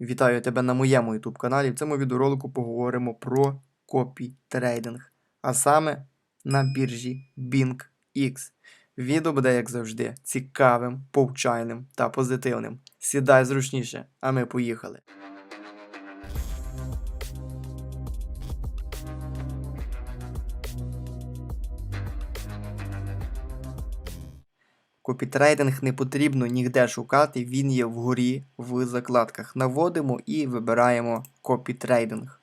Вітаю тебе на моєму YouTube каналі. В цьому відеоролику поговоримо про копі трейдинг, а саме на біржі BingX. Відео буде, як завжди, цікавим, повчальним та позитивним. Сідай зручніше, а ми поїхали. Копітрейдинг не потрібно ніде шукати, він є вгорі в закладках. Наводимо і вибираємо копітрейдинг.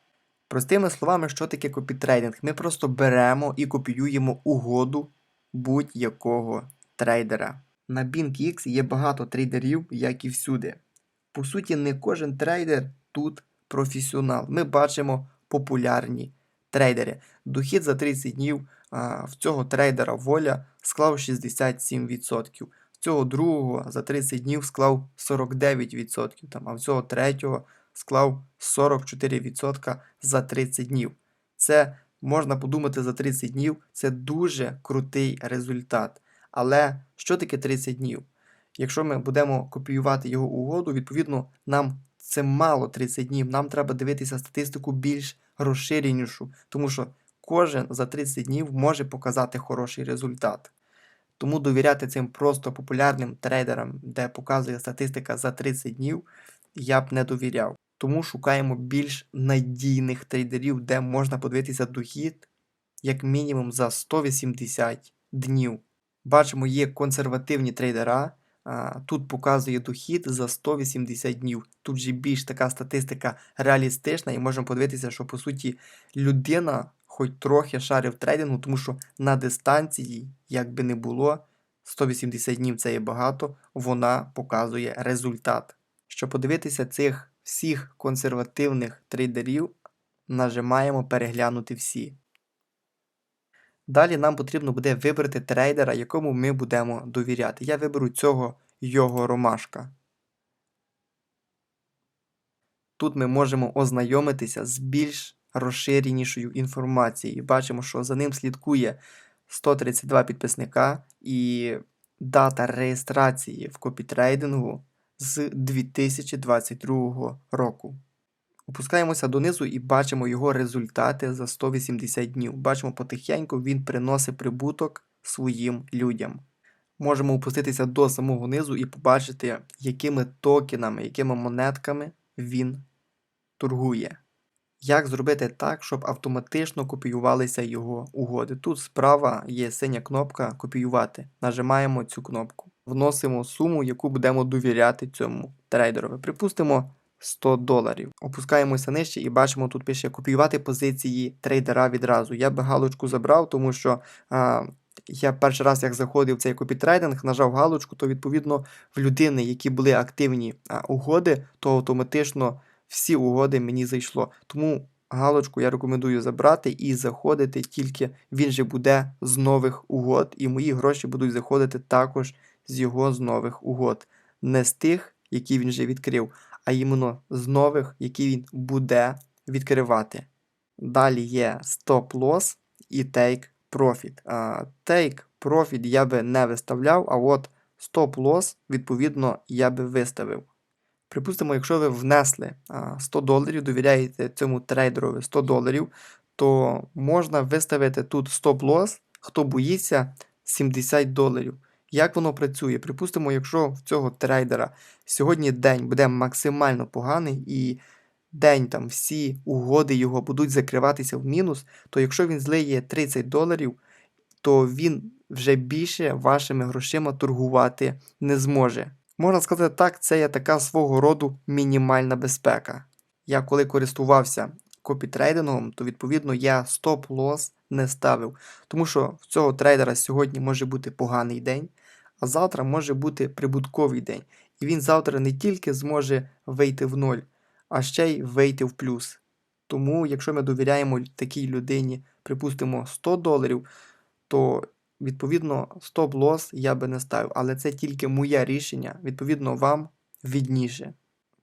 Простими словами, що таке копітрейдинг? Ми просто беремо і копіюємо угоду будь-якого трейдера. На BingX є багато трейдерів, як і всюди. По суті, не кожен трейдер тут професіонал. Ми бачимо популярні трейдери. Дохід за 30 днів а, в цього трейдера воля склав 67%. В цього другого за 30 днів склав 49%, там, а в цього третього склав 44% за 30 днів. Це можна подумати за 30 днів, це дуже крутий результат. Але що таке 30 днів? Якщо ми будемо копіювати його угоду, відповідно, нам це мало 30 днів. Нам треба дивитися статистику більш розширенішу, тому що кожен за 30 днів може показати хороший результат. Тому довіряти цим просто популярним трейдерам, де показує статистика за 30 днів, я б не довіряв. Тому шукаємо більш надійних трейдерів, де можна подивитися дохід як мінімум за 180 днів. Бачимо, є консервативні трейдера. Тут показує дохід за 180 днів. Тут же більш така статистика реалістична, і можемо подивитися, що по суті людина хоч трохи шарив трейдингу, тому що на дистанції, як би не було, 180 днів це є багато, вона показує результат. Щоб подивитися цих всіх консервативних трейдерів, нажимаємо переглянути всі. Далі нам потрібно буде вибрати трейдера, якому ми будемо довіряти. Я виберу цього його ромашка. Тут ми можемо ознайомитися з більш розширенішою інформацією. Бачимо, що за ним слідкує 132 підписника і дата реєстрації в копітрейдингу з 2022 року. Опускаємося донизу і бачимо його результати за 180 днів. Бачимо потихеньку, він приносить прибуток своїм людям. Можемо опуститися до самого низу і побачити, якими токенами, якими монетками він торгує. Як зробити так, щоб автоматично копіювалися його угоди? Тут справа є синя кнопка Копіювати. Нажимаємо цю кнопку. Вносимо суму, яку будемо довіряти цьому трейдерові. Припустимо 100 доларів. Опускаємося нижче і бачимо, тут пише копіювати позиції трейдера відразу. Я би галочку забрав, тому що а, я перший раз, як заходив в цей копітрейдинг, нажав галочку, то відповідно в людини, які були активні а, угоди, то автоматично всі угоди мені зайшло. Тому галочку я рекомендую забрати і заходити тільки він же буде з нових угод, і мої гроші будуть заходити також з його з нових угод. Не з тих, які він вже відкрив, а іменно з нових, які він буде відкривати. Далі є стоп-лосс і take profit. А, Take profit я би не виставляв, а от стоп-лосс, відповідно, я би виставив. Припустимо, якщо ви внесли 100 доларів, довіряєте цьому трейдерові 100 доларів, то можна виставити тут стоп-лосс, хто боїться 70 доларів. Як воно працює? Припустимо, якщо в цього трейдера сьогодні день буде максимально поганий і день там всі угоди його будуть закриватися в мінус, то якщо він злиє 30 доларів, то він вже більше вашими грошима торгувати не зможе. Можна сказати так, це є така свого роду мінімальна безпека. Я коли користувався копітрейдингом, то відповідно я стоп-лосс не ставив, тому що в цього трейдера сьогодні може бути поганий день, а завтра може бути прибутковий день. І він завтра не тільки зможе вийти в ноль, а ще й вийти в плюс. Тому, якщо ми довіряємо такій людині, припустимо 100 доларів, то відповідно стоп-лосс я би не ставив. Але це тільки моє рішення, відповідно, вам відніше.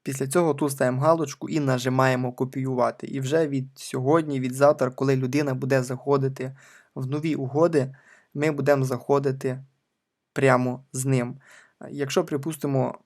Після цього тут ставимо галочку і нажимаємо копіювати. І вже від сьогодні, від завтра, коли людина буде заходити в нові угоди, ми будемо заходити прямо з ним. Якщо, припустимо,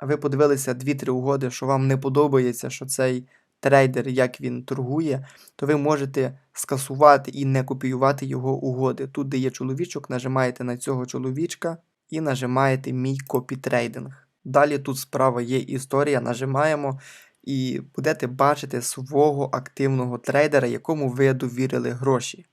ви подивилися 2-3 угоди, що вам не подобається, що цей трейдер, як він торгує, то ви можете скасувати і не копіювати його угоди. Тут, де є чоловічок, нажимаєте на цього чоловічка і нажимаєте мій копітрейдинг. Далі тут справа є історія, нажимаємо і будете бачити свого активного трейдера, якому ви довірили гроші.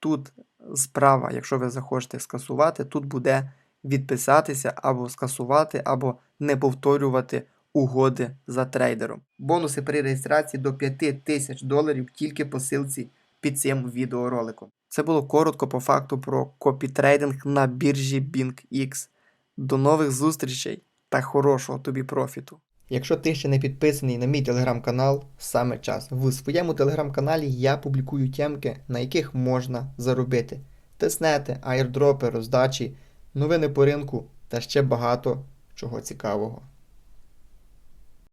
Тут справа, якщо ви захочете скасувати, тут буде відписатися або скасувати, або не повторювати угоди за трейдером. Бонуси при реєстрації до 5000 доларів тільки по ссылці під цим відеороликом. Це було коротко по факту про копітрейдинг на біржі BingX. До нових зустрічей та хорошого тобі профіту. Якщо ти ще не підписаний на мій телеграм-канал, саме час. В своєму телеграм-каналі я публікую темки, на яких можна заробити. Теснети, айрдропи, роздачі, новини по ринку та ще багато чого цікавого.